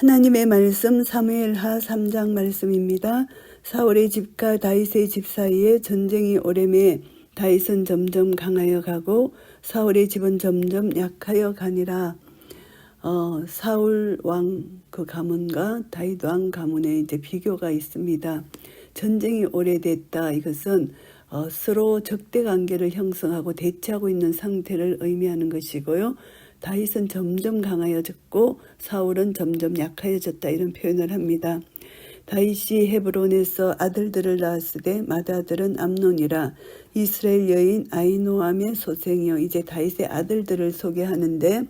하나님의 말씀 사무엘하 3장 말씀입니다. 사울의 집과 다윗의 집 사이에 전쟁이 오래매 다윗은 점점 강하여 가고 사울의 집은 점점 약하여 가니라. 어, 사울 왕 그 가문과 다윗 왕 가문의 이제 비교가 있습니다. 전쟁이 오래됐다. 이것은 어, 서로 적대 관계를 형성하고 대치하고 있는 상태를 의미하는 것이고요. 다윗은 점점 강하여졌고 사울은 점점 약하여졌다 이런 표현을 합니다. 다윗이 헤브론에서 아들들을 낳았을 때 맏아들은 암논이라 이스라엘 여인 아이노암의 소생이요 이제 다윗의 아들들을 소개하는데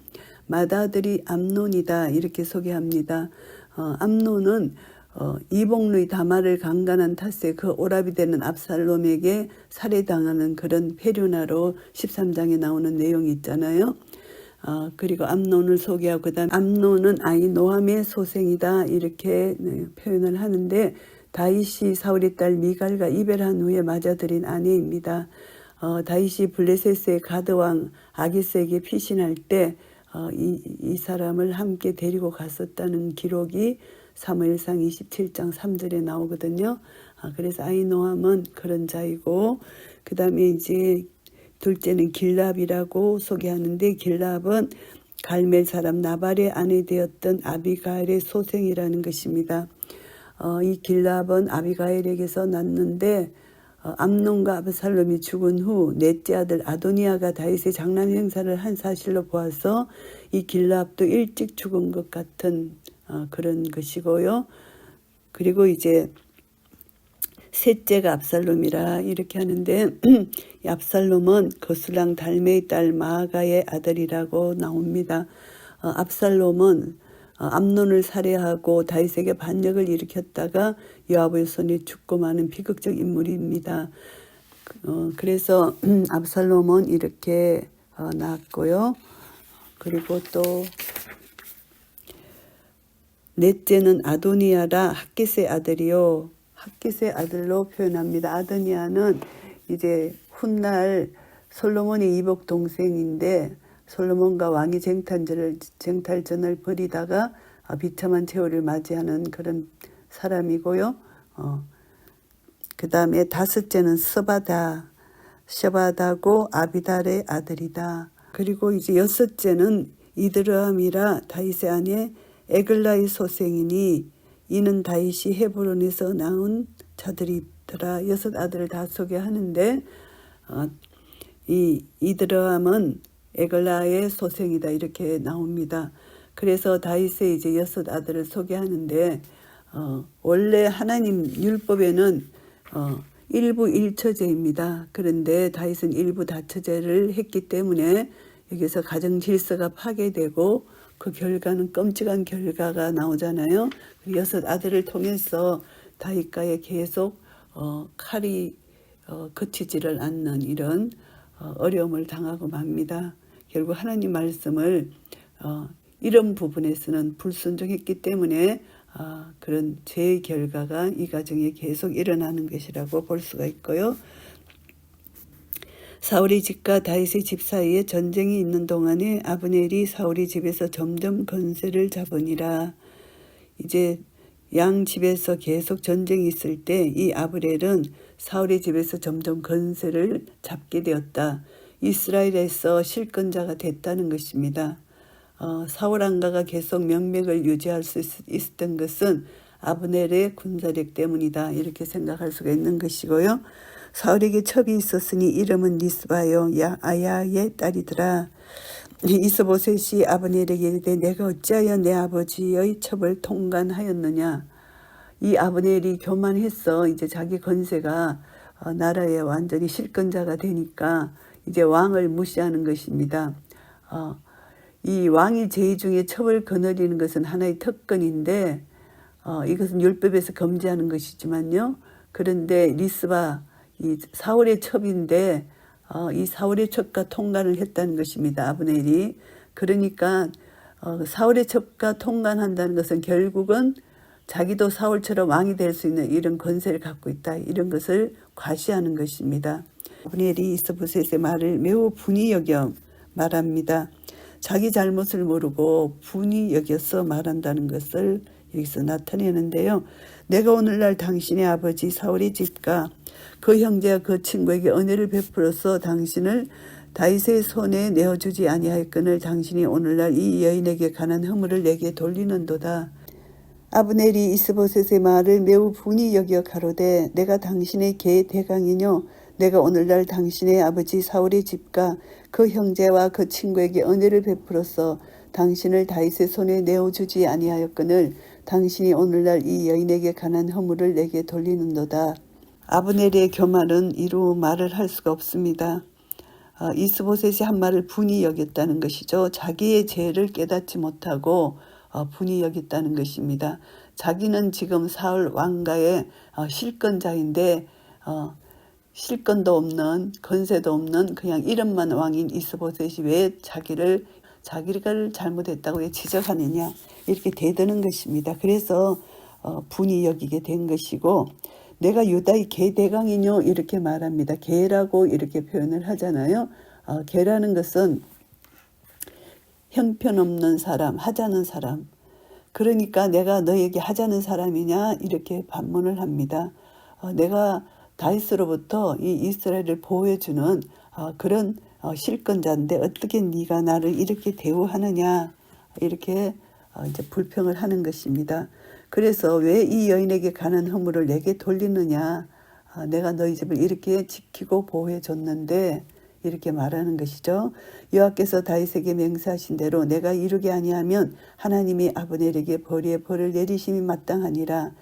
맏아들이 암논이다 이렇게 소개합니다. 어, 암논은 어, 이복루의 다말을 강간한 탓에 그 오랍이 되는 압살롬에게 살해당하는 그런 페류나로 13장에 나오는 내용이 있잖아요. 어, 그리고 암논을 소개하고 그다음 암논은 아이 노함의 소생이다 이렇게 네, 표현을 하는데 다윗이 사울의 딸 미갈과 이별한 후에 맞아들인 아내입니다. 어, 다윗이 블레셋의 가드왕 아기스에게 피신할 때 어, 이, 이 사람을 함께 데리고 갔었다는 기록이 사무엘상 27장 3절에 나오거든요. 아, 그래서 아이노함은 그런 자이고 그 다음에 이제 둘째는 길랍이라고 소개하는데 길랍은 갈멜 사람 나발의 아내 되었던 아비가엘의 소생이라는 것입니다. 어, 이 길랍은 아비가엘에게서 낳는데 어, 암논과 아브살롬이 죽은 후 넷째 아들 아도니아가 다윗의 장난 행사를 한 사실로 보아서 이 길랍도 일찍 죽은 것 같은 어, 그런 것이고요. 그리고 이제 셋째가 압살롬이라 이렇게 하는데 이 압살롬은 거슬랑 달메의 딸 마아가의 아들이라고 나옵니다. 어, 압살롬은 어, 암논을 살해하고 다윗에게 반역을 일으켰다가 요압의 손에 죽고 마는 비극적 인물입니다. 어, 그래서 압살롬은 이렇게 어, 나왔고요. 그리고 또 넷째는 아도니아라 학기스의 아들이요. 학기스의 아들로 표현합니다. 아도니아는 이제 훗날 솔로몬의 이복 동생인데 솔로몬과 왕이 쟁탈전을, 쟁탈전을 벌이다가 아, 비참한 최후를 맞이하는 그런 사람이고요. 어, 그 다음에 다섯째는 스바다, 셔바다고 아비달의 아들이다. 그리고 이제 여섯째는 이드람이라 다윗의 아내 에글라의 소생이니 이는 다윗이 헤브론에서 낳은 자들이 더라. 여섯 아들을 다 소개하는데 어, 이 이드람은 에글라의 소생이다 이렇게 나옵니다. 그래서 다윗의 이제 여섯 아들을 소개하는데 어, 원래 하나님 율법에는 어, 일부 일처제입니다. 그런데 다윗은 일부 다처제를 했기 때문에 여기서 가정 질서가 파괴되고 그 결과는 끔찍한 결과가 나오잖아요. 그 여섯 아들을 통해서 다윗과의 계속 어, 칼이 어, 그치지를 않는 이런 어, 어려움을 당하고 맙니다. 결국 하나님 말씀을 어, 이런 부분에서는 불순종했기 때문에 어, 그런 죄의 결과가 이 가정에 계속 일어나는 것이라고 볼 수가 있고요. 사울의 집과 다윗의 집 사이에 전쟁이 있는 동안에 아브넬이 사울의 집에서 점점 건세를 잡으니라. 이제 양 집에서 계속 전쟁이 있을 때 이 아브넬은 사울의 집에서 점점 건세를 잡게 되었다. 이스라엘에서 실권자가 됐다는 것입니다. 어, 사울 왕가가 계속 명맥을 유지할 수 있, 었던 것은 아브넬의 군사력 때문이다. 이렇게 생각할 수가 있는 것이고요. 사울에게 첩이 있었으니 이름은 리스바요 야 아야의 딸이더라. 이스보셋이 아브넬에게 이르되 내가 어찌하여 내 아버지의 첩을 통관하였느냐. 이 아브넬이 교만했어. 이제 자기 건세가 어, 나라의 완전히 실권자가 되니까 이제 왕을 무시하는 것입니다. 어, 이 왕이 제의 중에 첩을 거느리는 것은 하나의 특권인데 어, 이것은 율법에서 금지하는 것이지만요. 그런데 리스바 이 사울의 첩인데 어, 이 사울의 첩과 통관을 했다는 것입니다. 아브넬이 그러니까 어, 사울의 첩과 통관한다는 것은 결국은 자기도 사울처럼 왕이 될 수 있는 이런 권세를 갖고 있다. 이런 것을 과시하는 것입니다. 아브넬이 이스보셋의 말을 매우 분이 여겨 말합니다. 자기 잘못을 모르고 분이 여겨서 말한다는 것을 여기서 나타내는데요. 내가 오늘날 당신의 아버지 사울의 집과 그 형제와 그 친구에게 은혜를 베풀어서 당신을 다윗의 손에 내어주지 아니하였거늘 당신이 오늘날 이 여인에게 관한 허물을 내게 돌리는도다. 아브넬이 이스보셋의 말을 매우 분이 여겨 가로되 내가 당신의 개 대강이뇨 내가 오늘날 당신의 아버지 사울의 집과 그 형제와 그 친구에게 은혜를 베풀어서 당신을 다윗의 손에 내어주지 아니하였거늘 당신이 오늘날 이 여인에게 관한 허물을 내게 돌리는도다. 아브넬의 교만은 이루 말을 할 수가 없습니다. 어, 이스보셋이 한 말을 분이 여겼다는 것이죠. 자기의 죄를 깨닫지 못하고 어, 분이 여겼다는 것입니다. 자기는 지금 사울 왕가의 어, 실권자인데 어, 실권도 없는 건세도 없는 그냥 이름만 왕인 이스보셋이 왜 자기를 자기를 잘못했다고 왜 지적하느냐 이렇게 대드는 것입니다. 그래서 어, 분이 여기게 된 것이고 내가 유다의 개대강이뇨 이렇게 말합니다. 개라고 이렇게 표현을 하잖아요. 어, 개라는 것은 형편없는 사람, 하자는 사람. 그러니까 내가 너에게 하자는 사람이냐 이렇게 반문을 합니다. 어, 내가 다윗으로부터 이 이스라엘을 보호해주는 어, 그런 어, 실권자인데 어떻게 네가 나를 이렇게 대우하느냐 이렇게 어, 이제 불평을 하는 것입니다. 그래서 왜 이 여인에게 가는 허물을 내게 돌리느냐? 아, 내가 너희 집을 이렇게 지키고 보호해 줬는데 이렇게 말하는 것이죠. 여호와께서 다윗에게 맹세하신 대로 내가 이루게 아니하면 하나님이 아브넬에게 벌의 벌을 내리심이 마땅하니라.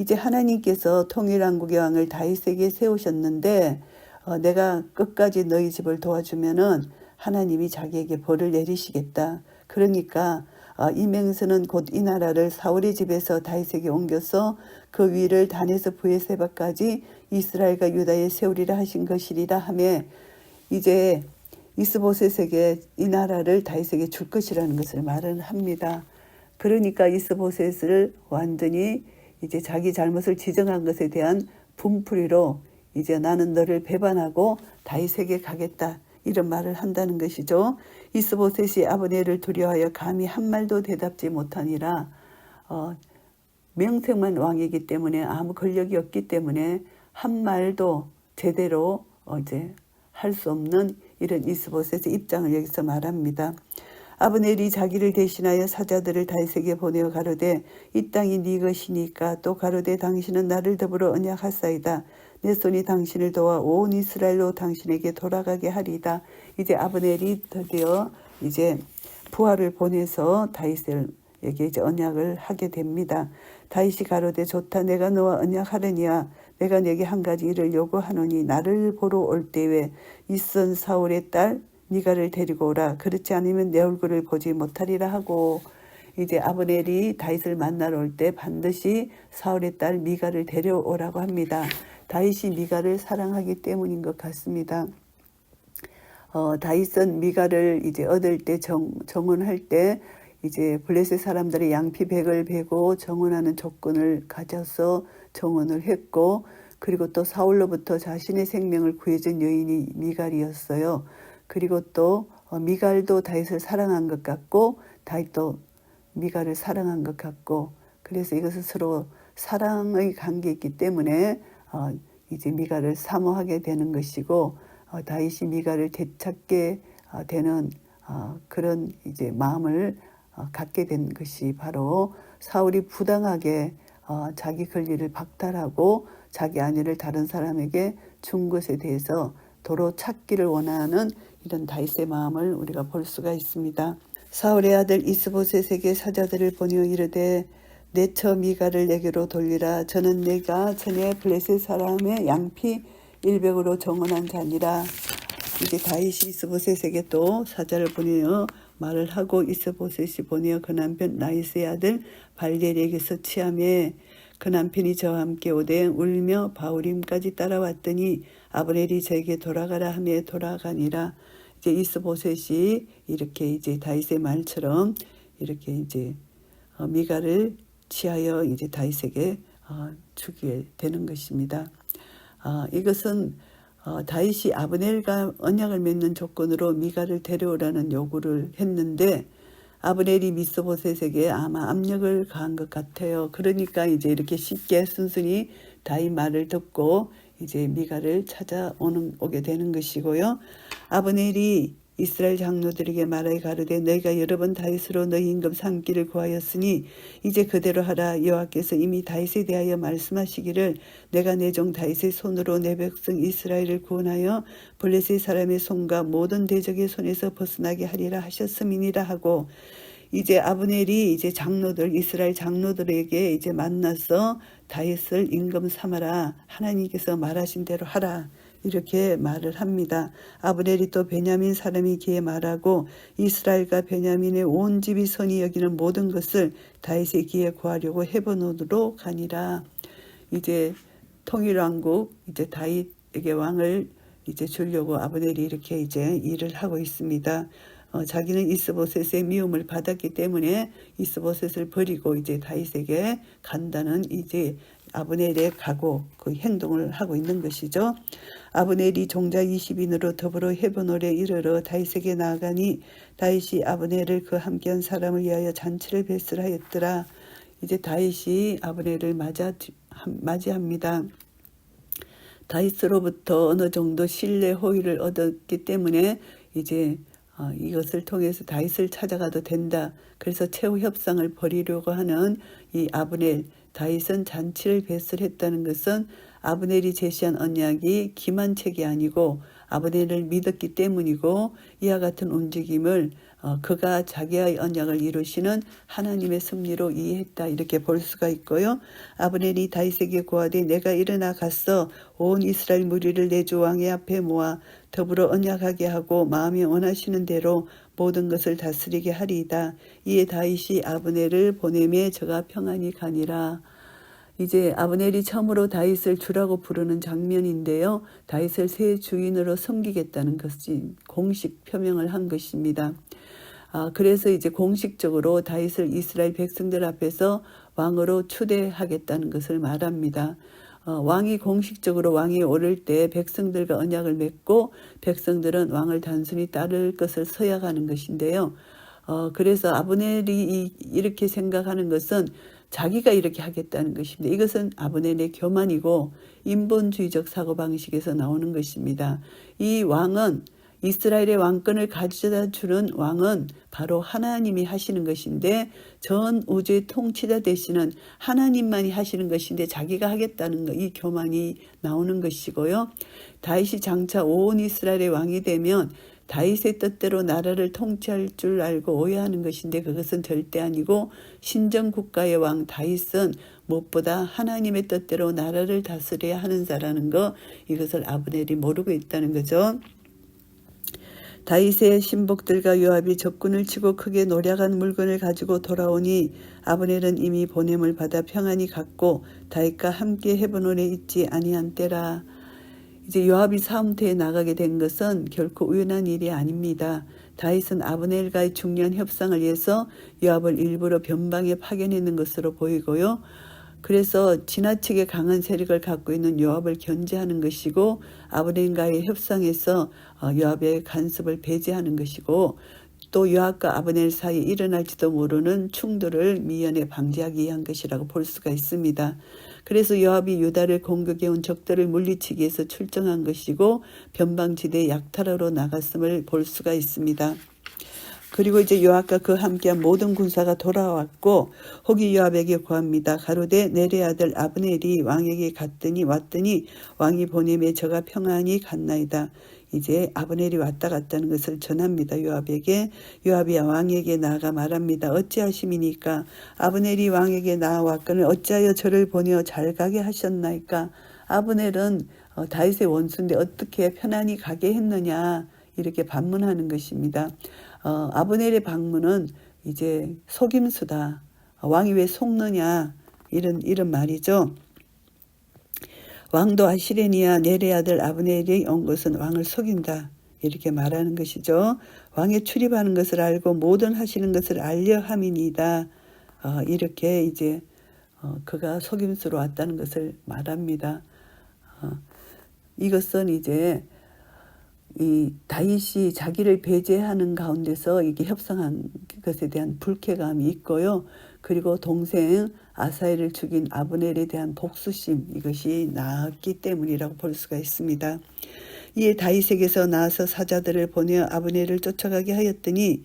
이제 하나님께서 통일왕국의 왕을 다윗에게 세우셨는데 어, 내가 끝까지 너희 집을 도와주면은 하나님이 자기에게 벌을 내리시겠다. 그러니까 어, 이 맹세는 곧 이 나라를 사울의 집에서 다윗에게 옮겨서 그 위를 단에서 부에세바까지 이스라엘과 유다에 세우리라 하신 것이리라 하며 이제 이스보셋에게 이 나라를 다윗에게 줄 것이라는 것을 말을 합니다. 그러니까 이스보셋을 완전히 이제 자기 잘못을 지정한 것에 대한 분풀이로 이제 나는 너를 배반하고 다윗에게 가겠다 이런 말을 한다는 것이죠. 이스보셋이 아버네를 두려워하여 감히 한 말도 대답지 못하니라 어, 명색만 왕이기 때문에 아무 권력이 없기 때문에 한 말도 제대로 어, 이제 할 수 없는 이런 이스보셋의 입장을 여기서 말합니다. 아브넬이 자기를 대신하여 사자들을 다윗에게 보내어 가로되 이 땅이 네 것이니까 또 가로되 당신은 나를 더불어 언약하사이다. 내 손이 당신을 도와 온 이스라엘로 당신에게 돌아가게 하리다. 이제 아브넬이 드디어 이제 부하를 보내서 다윗에게 이제 언약을 하게 됩니다. 다윗이 가로되 좋다 내가 너와 언약하려니와 내가 내게 한 가지 일을 요구하노니 나를 보러 올 때에 이선 사울의 딸 미가를 데리고 오라 그렇지 않으면 내 얼굴을 보지 못하리라 하고 이제 아브넬이 다윗을 만나러 올 때 반드시 사울의 딸 미가를 데려오라고 합니다. 다윗이 미가를 사랑하기 때문인 것 같습니다. 어, 다윗은 미가를 이제 얻을 때 정, 정원할 때 이제 블레셋 사람들이 양피 백을 베고 정원하는 조건을 가져서 정원을 했고 그리고 또 사울로부터 자신의 생명을 구해준 여인이 미갈이었어요. 그리고 또 어, 미갈도 다윗을 사랑한 것 같고 다윗도 미갈을 사랑한 것 같고 그래서 이것은 서로 사랑의 관계이기 때문에 어, 이제 미갈을 사모하게 되는 것이고 어, 다윗이 미갈을 되찾게 어, 되는 어, 그런 이제 마음을 어, 갖게 된 것이 바로 사울이 부당하게 어, 자기 권리를 박탈하고 자기 아내를 다른 사람에게 준 것에 대해서 도로 찾기를 원하는 이런 다윗의 마음을 우리가 볼 수가 있습니다. 사울의 아들 이스보셋에게 사자들을 보내어 이르되 내처 미가를 내게로 돌리라. 저는 내가 전에 블레셋 사람의 양피 일백으로 정언한 자니라. 이제 다윗이 이스보셋에게 또 사자를 보내어 말을 하고 이스보셋이 보내어 그 남편 나이스의 아들 발델에게서 취함에 그 남편이 저와 함께 오되 울며 바울임까지 따라왔더니 아브넬이 저에게 돌아가라 하며 돌아가니라 이제 이스보셋이 이렇게 이제 다윗의 말처럼 이렇게 이제 어, 미가를 취하여 이제 다윗에게 어, 주게 되는 것입니다. 어, 이것은 어, 다윗이 아브넬과 언약을 맺는 조건으로 미가를 데려오라는 요구를 했는데 아브넬이 미스보셋에게 아마 압력을 가한 것 같아요. 그러니까 이제 이렇게 쉽게 순순히 다윗 말을 듣고 이제 미가를 찾아오는 오게 되는 것이고요. 아브넬이 이스라엘 장로들에게 말하여 가로되 너희가 여러 번 다윗으로 너희 임금 삼기를 구하였으니 이제 그대로 하라 여호와께서 이미 다윗에 대하여 말씀하시기를 내가 내 종 다윗의 손으로 내 백성 이스라엘을 구원하여 블레셋 사람의 손과 모든 대적의 손에서 벗어나게 하리라 하셨음이니라 하고 이제 아브넬이 이제 장로들 이스라엘 장로들에게 이제 만나서 다윗을 임금 삼아라 하나님께서 말하신 대로 하라 이렇게 말을 합니다. 아브넬이 또 베냐민 사람이 기에 말하고 이스라엘과 베냐민의 온 집이 선이 여기는 모든 것을 다윗의 기에 구하려고 헤브론으로 가니라. 이제 통일왕국 이제 다윗에게 왕을 이제 주려고 아브넬이 이렇게 이제 일을 하고 있습니다. 어, 자기는 이스보셋의 미움을 받았기 때문에 이스보셋을 버리고 이제 다윗에게 간다는 이제 아브넬의 각오 그 행동을 하고 있는 것이죠. 아브넬이 종자 20인으로 더불어 헤브놀에 이르러 다윗에게 나아가니 다윗이 아브넬을 그 함께한 사람을 위하여 잔치를 배설하였더라. 이제 다윗이 아브넬을 맞아 맞이합니다. 다윗으로부터 어느 정도 신뢰 호의를 얻었기 때문에 이제 어, 이것을 통해서 다윗을 찾아가도 된다. 그래서 최후 협상을 벌이려고 하는 이 아브넬 다윗은 잔치를 배설했다는 것은 아브넬이 제시한 언약이 기만책이 아니고 아브넬을 믿었기 때문이고 이와 같은 움직임을 어, 그가 자기의 언약을 이루시는 하나님의 섭리로 이해했다 이렇게 볼 수가 있고요. 아브넬이 다윗에게 고하되 내가 일어나 갔어 온 이스라엘 무리를 내 주 왕의 앞에 모아 더불어 언약하게 하고 마음이 원하시는 대로 모든 것을 다스리게 하리이다. 이에 다윗이 아브넬을 보내매 저가 평안히 가니라. 이제 아브넬이 처음으로 다윗을 주라고 부르는 장면인데요. 다윗을 새 주인으로 섬기겠다는 것이 공식 표명을 한 것입니다. 아, 그래서 이제 공식적으로 다윗을 이스라엘 백성들 앞에서 왕으로 추대하겠다는 것을 말합니다. 어, 왕이 공식적으로 왕이 오를 때 백성들과 언약을 맺고 백성들은 왕을 단순히 따를 것을 서약하는 것인데요. 어, 그래서 아브넬이 이렇게 생각하는 것은 자기가 이렇게 하겠다는 것입니다. 이것은 아브넬의 교만이고 인본주의적 사고방식에서 나오는 것입니다. 이 왕은 이스라엘의 왕권을 가져다 주는 왕은 바로 하나님이 하시는 것인데 전 우주의 통치자 되시는 하나님만이 하시는 것인데 자기가 하겠다는 거, 이 교만이 나오는 것이고요. 다윗이 장차 온 이스라엘의 왕이 되면 다윗의 뜻대로 나라를 통치할 줄 알고 오해하는 것인데 그것은 절대 아니고 신정 국가의 왕 다윗은 무엇보다 하나님의 뜻대로 나라를 다스려야 하는 자라는 거 이것을 아브넬이 모르고 있다는 거죠. 다윗의 신복들과 요압이 적군을 치고 크게 노략한 물건을 가지고 돌아오니 아브넬은 이미 보냄을 받아 평안히 갔고 다윗과 함께 헤브논에 있지 아니한 때라. 이제 요압이 사움터에 나가게 된 것은 결코 우연한 일이 아닙니다. 다윗은 아브넬과의 중요한 협상을 위해서 요압을 일부러 변방에 파견했는 것으로 보이고요. 그래서 지나치게 강한 세력을 갖고 있는 요압을 견제하는 것이고 아브넬과의 협상에서 어, 요압의 간섭을 배제하는 것이고 또 요압과 아브넬 사이에 일어날지도 모르는 충돌을 미연에 방지하기 위한 것이라고 볼 수가 있습니다. 그래서 요압이 유다를 공격해온 적들을 물리치기 위해서 출정한 것이고 변방지대 약탈하러 나갔음을 볼 수가 있습니다. 그리고 이제 요압과 그 함께한 모든 군사가 돌아왔고 혹이 요압에게 구합니다. 가로되 내레 아들 아브넬이 왕에게 갔더니 왔더니 왕이 보내매 저가 평안히 갔나이다. 이제 아브넬이 왔다 갔다는 것을 전합니다. 요압에게 요압이 왕에게 나아가 말합니다. 어찌하심이니까 아브넬이 왕에게 나아왔거늘 어찌하여 저를 보내어 잘 가게 하셨나이까 아브넬은 어, 다윗의 원수인데 어떻게 편안히 가게 했느냐 이렇게 반문하는 것입니다. 어, 아브넬의 방문은 이제 속임수다. 왕이 왜 속느냐 이런 이런 말이죠. 왕도 아시레니아 내레 아들 아브넬이 온 것은 왕을 속인다. 이렇게 말하는 것이죠. 왕의 출입하는 것을 알고 모든 하시는 것을 알려 함이니다. 어, 이렇게 이제 어, 그가 속임수로 왔다는 것을 말합니다. 어, 이것은 이제 이 다윗이 자기를 배제하는 가운데서 이게 협상한 것에 대한 불쾌감이 있고요. 그리고 동생 아사엘을 죽인 아브넬에 대한 복수심 이것이 나왔기 때문이라고 볼 수가 있습니다. 이에 다윗에게서 나와서 사자들을 보내어 아브넬을 쫓아가게 하였더니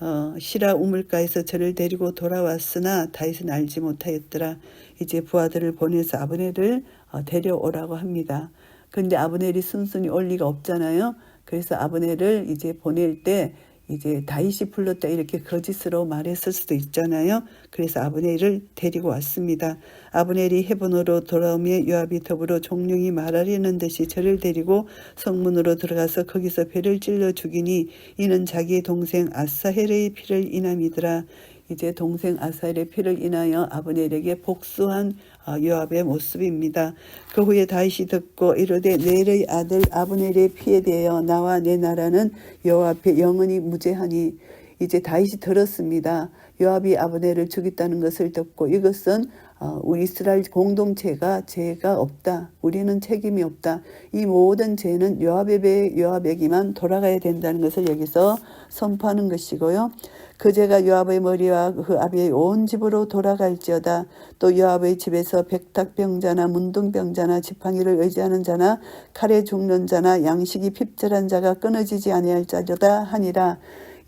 어, 시라 우물가에서 저를 데리고 돌아왔으나 다윗은 알지 못하였더라. 이제 부하들을 보내서 아브넬을 어, 데려오라고 합니다. 근데 아브넬이 순순히 올 리가 없잖아요. 그래서 아브넬을 이제 보낼 때 이제 다윗이 불렀다 이렇게 거짓으로 말했을 수도 있잖아요. 그래서 아브넬을 데리고 왔습니다. 아브넬이 헤본으로 돌아오며 요압이 더불어 종룡이 말하려는 듯이 저를 데리고 성문으로 들어가서 거기서 배를 찔러 죽이니 이는 자기의 동생 아사헬의 피를 인함이더라. 이제 동생 아사엘의 피를 인하여 아브넬에게 복수한 어, 요압의 모습입니다. 그 후에 다윗이 듣고 이르되 넬의 아들 아브넬의 피에 대하여 나와 내 나라는 앞에 영원히 무죄하니 이제 다윗이 들었습니다. 요압이 아브넬을 죽였다는 것을 듣고 이것은 어, 우리 이스라엘 공동체가 죄가 없다. 우리는 책임이 없다. 이 모든 죄는 요압에게 요압에게만 돌아가야 된다는 것을 여기서 선포하는 것이고요. 그 죄가 요압의 머리와 그 아비의 온 집으로 돌아갈지어다. 또 요압의 집에서 백탁병자나 문둥병자나 지팡이를 의지하는 자나 칼에 죽는 자나 양식이 핍절한 자가 끊어지지 아니할 자려다 하니라.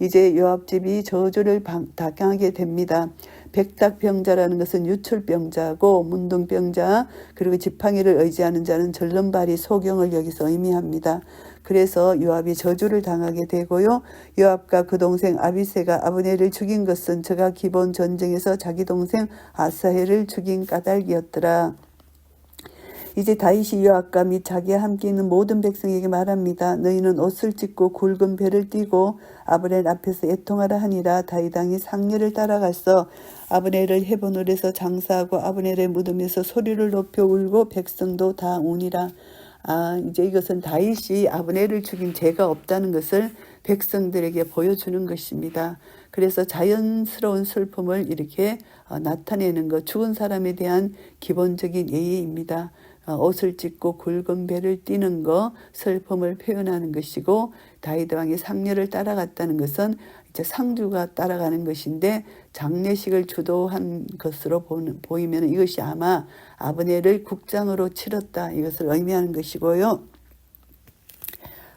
이제 요압 집이 저주를 당하게 됩니다. 백탁병자라는 것은 유출병자고 문둥병자 그리고 지팡이를 의지하는 자는 절름발이 소경을 여기서 의미합니다. 그래서 요압이 저주를 당하게 되고요. 요압과 그 동생 아비세가 아브넬을 죽인 것은 저가 기본 전쟁에서 자기 동생 아사헬을 죽인 까닭이었더라. 이제 다윗이 요압과 및 자기와 함께 있는 모든 백성에게 말합니다. 너희는 옷을 찢고 굵은 배를 띠고 아브넬 앞에서 애통하라 하니라 다윗왕이 상례를 따라가서 아브넬을 헤본을에서 장사하고 아브넬의 무덤에서 소리를 높여 울고 백성도 다 우니라. 아 이제 이것은 다윗이 아브넬을 죽인 죄가 없다는 것을 백성들에게 보여주는 것입니다. 그래서 자연스러운 슬픔을 이렇게 어, 나타내는 것, 죽은 사람에 대한 기본적인 예의입니다. 어, 옷을 찢고 굵은 배를 띠는 거 슬픔을 표현하는 것이고 다윗 왕이 상례를 따라갔다는 것은 상주가 따라가는 것인데 장례식을 주도한 것으로 보이면 이것이 아마 아브넬을 국장으로 치렀다 이것을 의미하는 것이고요.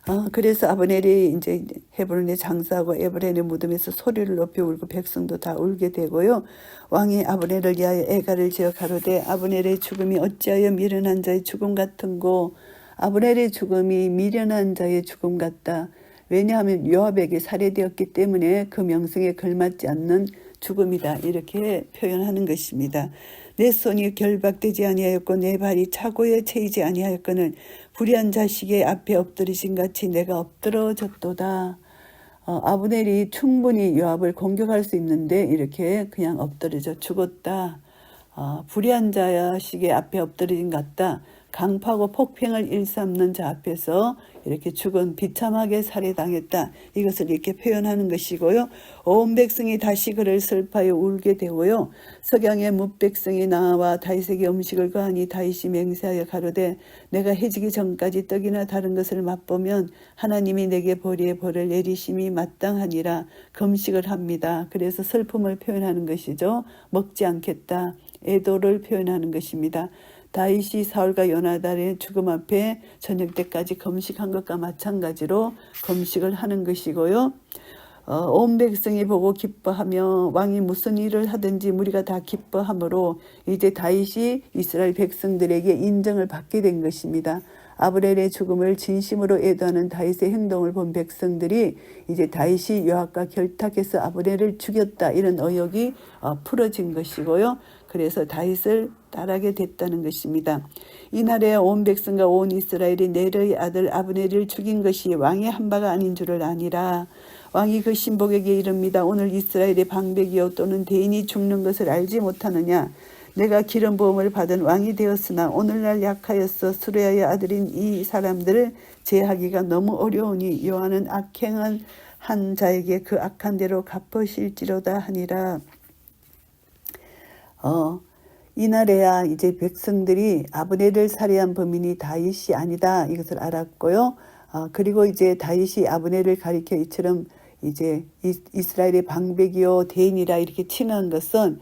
어, 그래서 아브넬이 이제 헤브론에 장사하고 에브렌의 무덤에서 소리를 높여 울고 백성도 다 울게 되고요. 왕이 아브넬을 위하여 애가를 지어 가로되 아브넬의 죽음이 어찌하여 미련한 자의 죽음 같은고 아브넬의 죽음이 미련한 자의 죽음 같다. 왜냐하면 요압에게 살해되었기 때문에 그 명성에 걸맞지 않는 죽음이다. 이렇게 표현하는 것입니다. 내 손이 결박되지 아니하였고 내 발이 차고에 채이지 아니하였거늘 불의한 자식의 앞에 엎드리신 같이 내가 엎드러졌도다. 어, 아브넬이 충분히 요압을 공격할 수 있는데 이렇게 그냥 엎드려져 죽었다. 어, 불의한 자식의 앞에 엎드리진 같다. 강파고 폭행을 일삼는 자 앞에서 이렇게 죽은 비참하게 살해당했다. 이것을 이렇게 표현하는 것이고요. 온 백성이 다시 그를 슬퍼하여 울게 되고요. 석양의 뭇백성이 나와 다윗에게 음식을 거하니 다윗이 맹세하여 가로되 내가 해지기 전까지 떡이나 다른 것을 맛보면 하나님이 내게 벌이의 벌을 내리심이 마땅하니라 금식을 합니다. 그래서 슬픔을 표현하는 것이죠. 먹지 않겠다. 애도를 표현하는 것입니다. 다윗이 사울과 요나단의 죽음 앞에 저녁 때까지 금식한 것과 마찬가지로 금식을 하는 것이고요. 어, 온 백성이 보고 기뻐하며 왕이 무슨 일을 하든지 우리가 다 기뻐하므로 이제 다윗이 이스라엘 백성들에게 인정을 받게 된 것입니다. 아브렐의 죽음을 진심으로 애도하는 다윗의 행동을 본 백성들이 이제 다윗이 요압과 결탁해서 아브렐을 죽였다 이런 의혹이 어, 풀어진 것이고요. 그래서 다윗을 따르게 됐다는 것입니다. 이날에 온 백성과 온 이스라엘이 네르의 아들 아브넬을 죽인 것이 왕의 한 바가 아닌 줄을 아니라 왕이 그 신복에게 이릅니다. 오늘 이스라엘의 방백이요 또는 대인이 죽는 것을 알지 못하느냐. 내가 기름 부음을 받은 왕이 되었으나 오늘날 약하였어 수레아의 아들인 이 사람들을 제하기가 너무 어려우니 요한은 악행한 한 자에게 그 악한 대로 갚으실지로다 하니라. 어, 이날에야 이제 백성들이 아브넬을 살해한 범인이 다윗이 아니다 이것을 알았고요. 어, 그리고 이제 다윗이 아브넬을 가리켜 이처럼 이제 이- 이스라엘의 방백이요 대인이라 이렇게 칭한 것은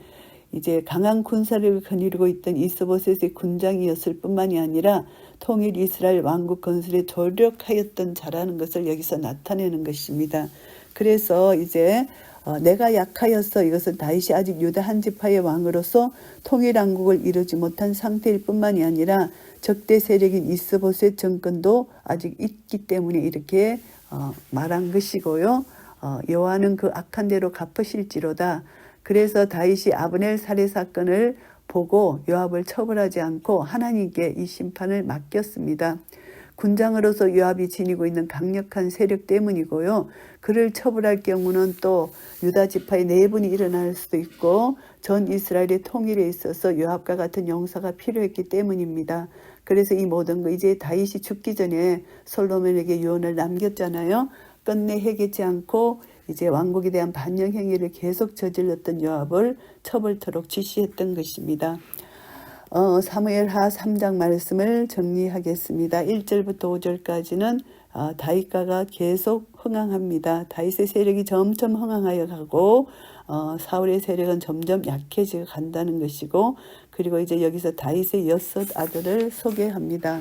이제 강한 군사를 거느리고 있던 이스보셋의 군장이었을 뿐만이 아니라 통일 이스라엘 왕국 건설에 조력하였던 자라는 것을 여기서 나타내는 것입니다. 그래서 이제 어, 내가 약하여서 이것은 다윗이 아직 유다 한 지파의 왕으로서 통일 왕국을 이루지 못한 상태일 뿐만이 아니라 적대 세력인 이스보셋 정권도 아직 있기 때문에 이렇게 어, 말한 것이고요. 어, 여호와는 그 악한 대로 갚으실지로다. 그래서 다윗이 아브넬 살해 사건을 보고 요압을 처벌하지 않고 하나님께 이 심판을 맡겼습니다. 군장으로서 요압이 지니고 있는 강력한 세력 때문이고요. 그를 처벌할 경우는 또 유다 지파의 내분이 일어날 수도 있고 전 이스라엘의 통일에 있어서 요압과 같은 용사가 필요했기 때문입니다. 그래서 이 모든 거 이제 다윗이 죽기 전에 솔로몬에게 유언을 남겼잖아요. 끝내 해겠지 않고 이제 왕국에 대한 반영 행위를 계속 저질렀던 요압을 처벌토록 지시했던 것입니다. 어, 사무엘하 3장 말씀을 정리하겠습니다. 1절부터 5절까지는 어, 다윗가가 계속 흥황합니다. 다윗의 세력이 점점 흥황하여 가고 어, 사울의 세력은 점점 약해져 간다는 것이고 그리고 이제 여기서 다윗의 여섯 아들을 소개합니다.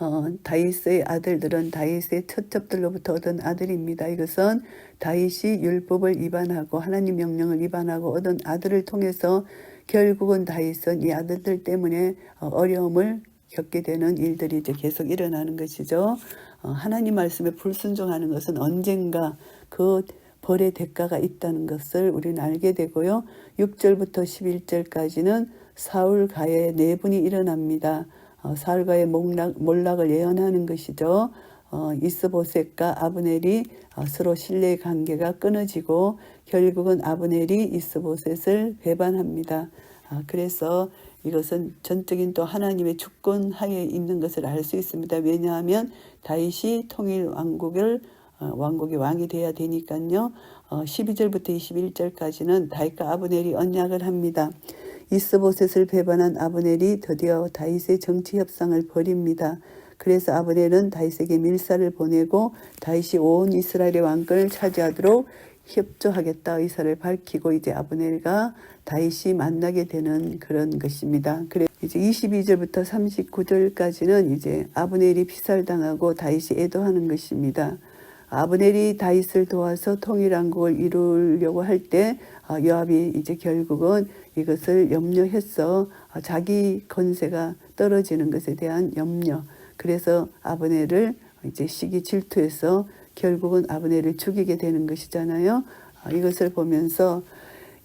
어, 다윗의 아들들은 다윗의 첫첩들로부터 얻은 아들입니다. 이것은 다윗이 율법을 위반하고 하나님 명령을 위반하고 얻은 아들을 통해서 결국은 다윗은 이 아들들 때문에 어, 어려움을 겪게 되는 일들이 이제 계속 일어나는 것이죠. 어, 하나님 말씀에 불순종하는 것은 언젠가 그 벌의 대가가 있다는 것을 우리는 알게 되고요. 6절부터 11절까지는 사울 가에 내분이 일어납니다. 어, 사울과의 몰락, 몰락을 예언하는 것이죠. 어, 이스보셋과 아브넬이 어, 서로 신뢰의 관계가 끊어지고 결국은 아브넬이 이스보셋을 배반합니다. 아, 그래서 이것은 전적인 또 하나님의 주권 하에 있는 것을 알 수 있습니다. 왜냐하면 다윗이 통일 왕국을 어, 왕국의 왕이 돼야 되니까요. 어, 12절부터 21절까지는 다윗과 아브넬이 언약을 합니다. 이스보셋을 배반한 아브넬이 드디어 다윗의 정치 협상을 벌입니다. 그래서 아브넬은 다윗에게 밀사를 보내고 다윗이 온 이스라엘의 왕권을 차지하도록 협조하겠다 의사를 밝히고 이제 아브넬과 다윗이 만나게 되는 그런 것입니다. 그래 이제 22절부터 39절까지는 이제 아브넬이 피살당하고 다윗이 애도하는 것입니다. 아브넬이 다윗을 도와서 통일왕국을 이루려고 할때 어, 요압이 이제 결국은 이것을 어, 자기 건세가 떨어지는 것에 대한 염려. 그래서 아브넬을 이제 시기 질투해서 결국은 아브넬을 죽이게 되는 것이잖아요. 어, 이것을 보면서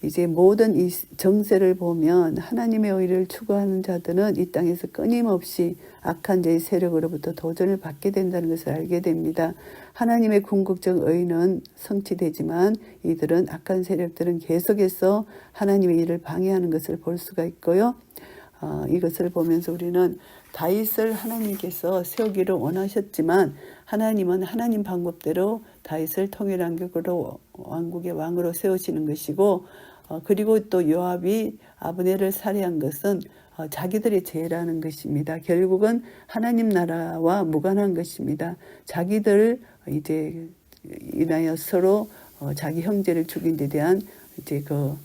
이제 모든 이 정세를 보면 하나님의 의를 추구하는 자들은 이 땅에서 끊임없이 악한 자의 세력으로부터 도전을 받게 된다는 것을 알게 됩니다. 하나님의 궁극적 의는 성취되지만 이들은 악한 세력들은 계속해서 하나님의 일을 방해하는 것을 볼 수가 있고요. 어, 이것을 보면서 우리는 다윗을 하나님께서 세우기를 원하셨지만 하나님은 하나님 방법대로 다윗을 통일 왕국으로 왕국의 왕으로 세우시는 것이고 어, 그리고 또 요압이 아브넬을 살해한 것은 어, 자기들의 죄라는 것입니다. 결국은 하나님 나라와 무관한 것입니다. 자기들 이제 인하여 서로 어, 자기 형제를 죽인 데 대한 이제 그 어,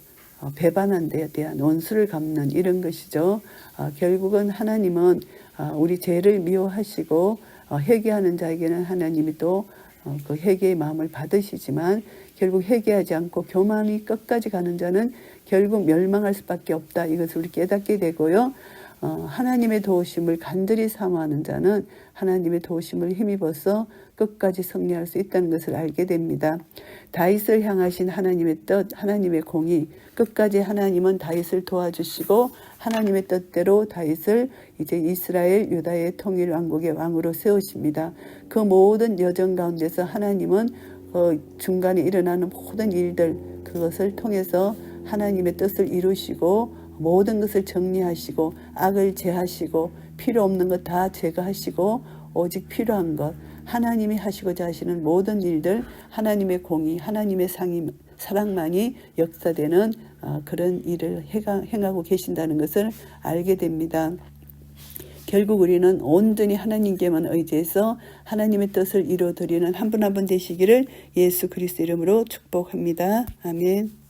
배반한 데에 대한 원수를 갚는 이런 것이죠. 어, 결국은 하나님은 어, 우리 죄를 미워하시고 어, 회개하는 자에게는 하나님이 또 어, 그 회개의 마음을 받으시지만 결국 회개하지 않고 교만이 끝까지 가는 자는 결국 멸망할 수밖에 없다. 이것을 우리 깨닫게 되고요. 어, 하나님의 도우심을 간절히 사모하는 자는 하나님의 도우심을 힘입어서 끝까지 승리할 수 있다는 것을 알게 됩니다. 다윗을 향하신 하나님의 뜻, 하나님의 공의, 끝까지 하나님은 다윗을 도와주시고 하나님의 뜻대로 다윗을 이제 이스라엘 유다의 통일 왕국의 왕으로 세우십니다. 그 모든 여정 가운데서 하나님은 어, 중간에 일어나는 모든 일들 그것을 통해서 하나님의 뜻을 이루시고 모든 것을 정리하시고 악을 제하시고 필요 없는 것 다 제거하시고 오직 필요한 것 하나님이 하시고자 하시는 모든 일들 하나님의 공의 하나님의 상임 사랑만이 역사되는 어, 그런 일을 행하고 계신다는 것을 알게 됩니다. 결국 우리는 온전히 하나님께만 의지해서 하나님의 뜻을 이루어드리는 한 분 한 분 되시기를 예수 그리스도 이름으로 축복합니다. 아멘.